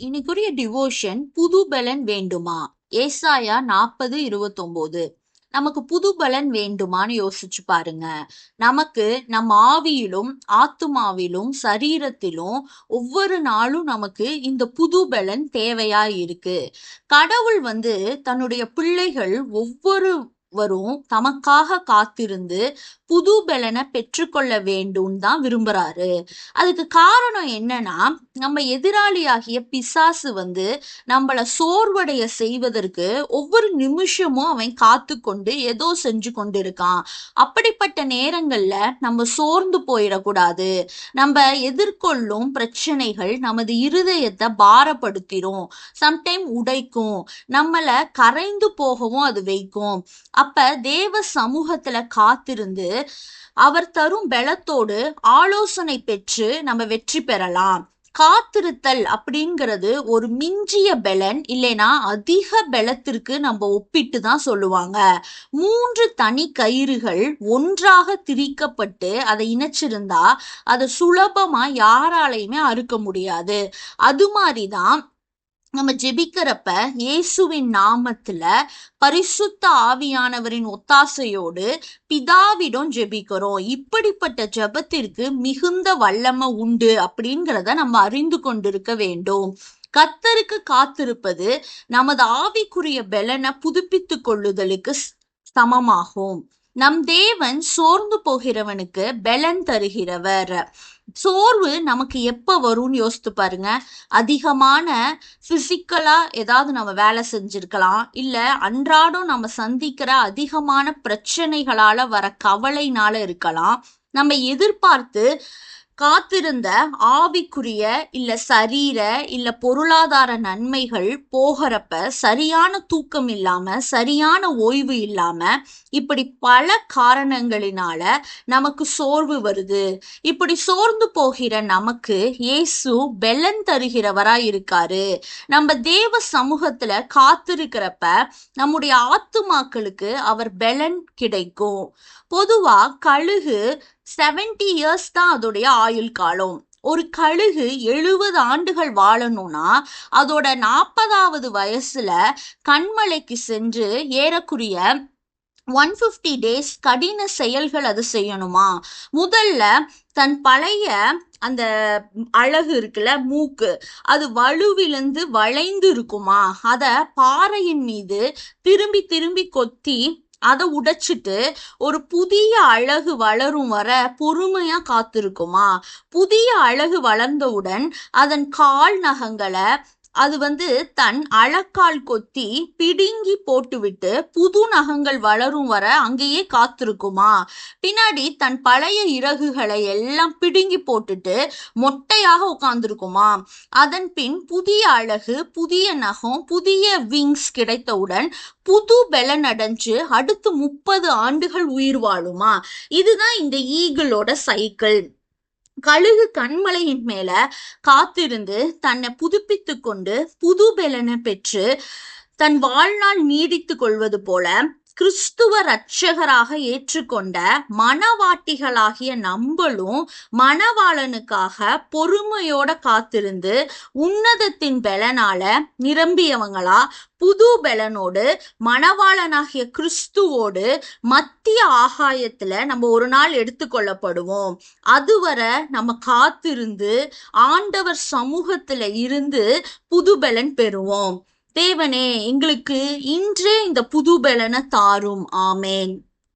இன்னைக்குரிய devotion புது பலன் வேண்டுமா? ஏசாயா நாற்பது இருபத்தொம்போது. நமக்கு புது பலன் வேண்டுமான்னு யோசிச்சு பாருங்க. நமக்கு நம் ஆவியிலும் ஆத்துமாவிலும் சரீரத்திலும் ஒவ்வொரு நாளும் நமக்கு இந்த புது பலன் தேவையா இருக்கு. கடவுள் வந்து தன்னுடைய பிள்ளைகள் ஒவ்வொரு வரும். தமக்காக காத்திருந்து புது பலனை பெற்றுக்கொள்ள வேண்டும் தான் விரும்புறாரு. அதுக்கு காரணம் என்னன்னா நம்ம எதிராளியாகிய பிசாசு வந்து நம்மள சோர்வடைய செய்வதற்கு ஒவ்வொரு நிமிஷமும் அவன் காத்து கொண்டு ஏதோ செஞ்சு கொண்டு இருக்கான் அப்படிப்பட்ட நேரங்கள்ல நம்ம சோர்ந்து போயிடக்கூடாது. நம்ம எதிர்கொள்ளும் பிரச்சனைகள் நமது இருதயத்தை பாரப்படுத்திடும் சம்டைம் உடைக்கும். நம்மள கரைந்து போகவும் அது வைக்கும். அப்ப தேவ சமூகத்துல காத்திருந்து அவர் தரும் பலத்தோடு ஆலோசனை பெற்று நம்ம வெற்றி பெறலாம். காத்திருத்தல் அப்படிங்கிறது ஒரு மிஞ்சிய பலன் இல்லைனா அதிக பலத்திற்கு நம்ம ஒப்பிட்டு தான் சொல்லுவாங்க. மூன்று தனி கயிறுகள் ஒன்றாக திரிக்கப்பட்டு அதை இணைச்சிருந்தா அதை சுலபமா யாராலையுமே அறுக்க முடியாது. அது மாதிரிதான் நம்ம ஜெபிக்கிறப்ப இயேசுவின் நாமத்துல பரிசுத்த ஆவியானவரின் ஒத்தாசையோடு பிதாவிடம் ஜெபிக்கிறோம். இப்படிப்பட்ட ஜெபத்திற்கு மிகுந்த வல்லமை உண்டு அப்படிங்கிறத நம்ம அறிந்து கொண்டிருக்க வேண்டும். கத்தருக்கு காத்திருப்பது நமது ஆவிக்குரிய பலனை புதுப்பித்துக் கொள்ளுதலுக்கு சமமாகும். நம் தேவன் சோர்ந்து போகிறவனுக்கு பலன் தருகிறவர். சோர்வு நமக்கு எப்போ வரும்னு யோசித்து பாருங்க. அதிகமான ஃபிசிக்கலாக ஏதாவது நம்ம வேலை செஞ்சிருக்கலாம். இல்லை அன்றாடம் நம்ம சந்திக்கிற அதிகமான பிரச்சனைகளால் வர கவலைனால இருக்கலாம். நம்ம எதிர்பார்த்து காத்திருந்த ஆவிக்குரிய இல்ல சரீர இல்ல பொருளாதார நன்மைகள் போகிறப்ப சரியான தூக்கம் இல்லாம சரியான ஓய்வு இல்லாம இப்படி பல காரணங்களினால நமக்கு சோர்வு வருது. இப்படி சோர்ந்து போகிற நமக்கு இயேசு பெலன் தருகிறவரா இருக்காரு. நம்ம தேவ சமூகத்துல காத்திருக்கிறப்ப நம்முடைய ஆத்துமாக்களுக்கு அவர் பெலன் கிடைக்கும். பொதுவா கழுகு செவன்டி இயர்ஸ் தான் அதோடைய ஆயுள் காலம். ஒரு கழுகு எழுபது ஆண்டுகள் வாழணும்னா அதோட நாற்பதாவது வயசுல கண்மலைக்கு சென்று ஏறக்குரிய ஒன் ஃபிஃப்டி டேஸ் கடின செயல்கள் அது செய்யணுமா? முதல்ல தன் பழைய அந்த அழகு இருக்குல்ல மூக்கு அது வலுவிழுந்து வளைந்து இருக்குமா? அதை பாறையின் மீது திரும்பி திரும்பி கொத்தி அதை உடைச்சிட்டு ஒரு புதிய அழகு வளரும் வர பொறுமையா காத்திருக்குமா? புதிய அழகு வளர்ந்தவுடன் அதன் கால் நகங்களை அது வந்து தன் அழக்கால் கொத்தி பிடுங்கி போட்டுவிட்டு புது நகங்கள் வளரும் வர அங்கேயே காத்திருக்குமா? பின்னாடி தன் பழைய இறகுகளை எல்லாம் பிடுங்கி போட்டுட்டு மொட்டையாக உட்கார்ந்துருக்குமா? அதன் பின் புதிய அழகு புதிய நகம் புதிய விங்ஸ் கிடைத்தவுடன் புது பலன் அடைஞ்சு அடுத்து முப்பது ஆண்டுகள் உயிர் வாழுமா? இதுதான் இந்த ஈகிளோட சைக்கிள் கழுகு கண்மலையின் மேல காத்திருந்து தன்னை புதுப்பித்து கொண்டு புது பெலனை பெற்று தன் வாழ்நாள் நீடித்து கொள்வது போல கிறிஸ்துவ ரட்சகராக ஏற்றுக்கொண்ட மனவாட்டிகளாகிய நம்மளும் மணவாளனுக்காக பொறுமையோட காத்திருந்து உன்னதத்தின் பலனால நிரம்பியவங்களா புது பலனோடு மணவாளனாகிய கிறிஸ்துவோடு மத்திய ஆகாயத்துல நம்ம ஒரு நாள் எடுத்துக்கொள்ளப்படுவோம் அதுவரை நம்ம காத்திருந்து ஆண்டவர் சமூகத்துல இருந்து புது பலன் பெறுவோம். தேவனே எங்களுக்கு இன்றே இந்த புது பலனை தாரும். ஆமேன்.